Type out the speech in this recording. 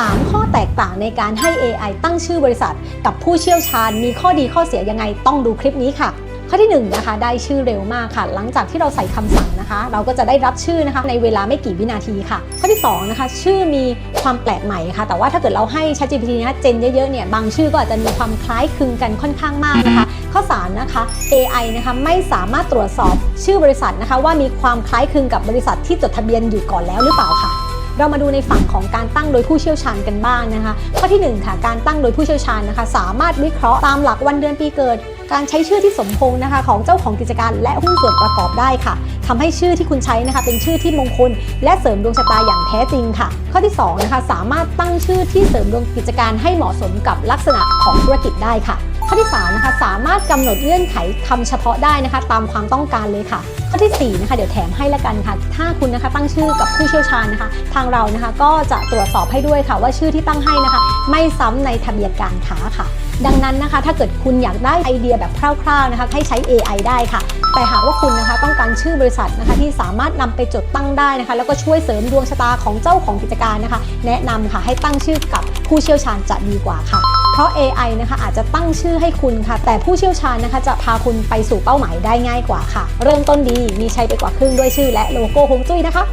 3 ข้อแตกต่างในการให้ AI ตั้งชื่อบริษัท กับผู้เชี่ยวชาญมีข้อดีข้อเสียยังไงต้องดูคลิปนี้ค่ะ ข้อที่1นนะคะได้ชื่อเร็วมากค่ะ หลังจากที่เราใส่คำสั่งนะคะ เราก็จะได้รับชื่อนะคะในเวลาไม่กี่วินาทีค่ะ ข้อที่2นะคะชื่อมีความแปลกใหม่ค่ะ แต่ว่าถ้าเกิดเราให้ ChatGPT นะเจนเยอะๆเนี่ยบางชื่อก็อาจจะมีความคล้ายคลึงกันค่อนข้างมากนะคะข้อ3นะคะ AI นะคะไม่สามารถตรวจสอบชื่อบริษัทนะคะ ว่ามีความคล้ายคลึงกับบริษัทที่จดทะเบียนอยู่ก่อนแล้วหรือเปล่าค่ะ เรามาดูในฝั่งของการตั้งโดยผู้เชี่ยวชาญกันบ้างนะคะ ข้อที่หนึ่งค่ะ การตั้งโดยผู้เชี่ยวชาญนะคะ สามารถวิเคราะห์ตามหลักวันเดือนปีเกิด การใช้ชื่อที่สมพงนะคะ ของเจ้าของกิจการและหุ้นส่วนประกอบได้ค่ะทำให้ชื่อที่คุณใช้นะคะ เป็นชื่อที่มงคล และเสริมดวงชะตาอย่างแท้จริงค่ะ ข้อที่สองนะคะสามารถตั้งชื่อที่เสริมดวงกิจการให้เหมาะสมกับลักษณะของธุรกิจได้ค่ะ ข้อที่3นะคะสามารถกำหนดเงื่อนไขคำเฉพาะได้นะคะ ตามความต้องการเลยค่ะ ข้อที่4นะคะเดี๋ยวแถมให้ละกันค่ะ ถ้าคุณนะคะตั้งชื่อกับผู้เชี่ยวชาญนะคะ ทางเรานะคะก็จะตรวจสอบให้ด้วยค่ะ ว่าชื่อที่ตั้งให้นะคะ ไม่ซ้ำในทะเบียนการค้าค่ะ ดังนั้นนะคะ ถ้าเกิดคุณอยากได้ไอเดียแบบคร่าวๆนะคะ ให้ใช้ AI ได้ค่ะ แต่หากว่าคุณนะคะต้องการชื่อบริษัทนะคะที่สามารถนำไปจดตั้งได้นะคะ แล้วก็ช่วยเสริมดวงชะตาของเจ้าของกิจการนะคะ แนะนำค่ะให้ตั้งชื่อกับผู้เชี่ยวชาญจะดีกว่าค่ะ เพราะ AI นะคะอาจจะตั้งชื่อให้คุณค่ะ แต่ผู้เชี่ยวชาญนะคะจะพาคุณไปสู่เป้าหมายได้ง่ายกว่าค่ะ เริ่มต้นดีมีชัยไปกว่าครึ่งด้วยชื่อและโลโก้ฮงจุ้ยนะคะ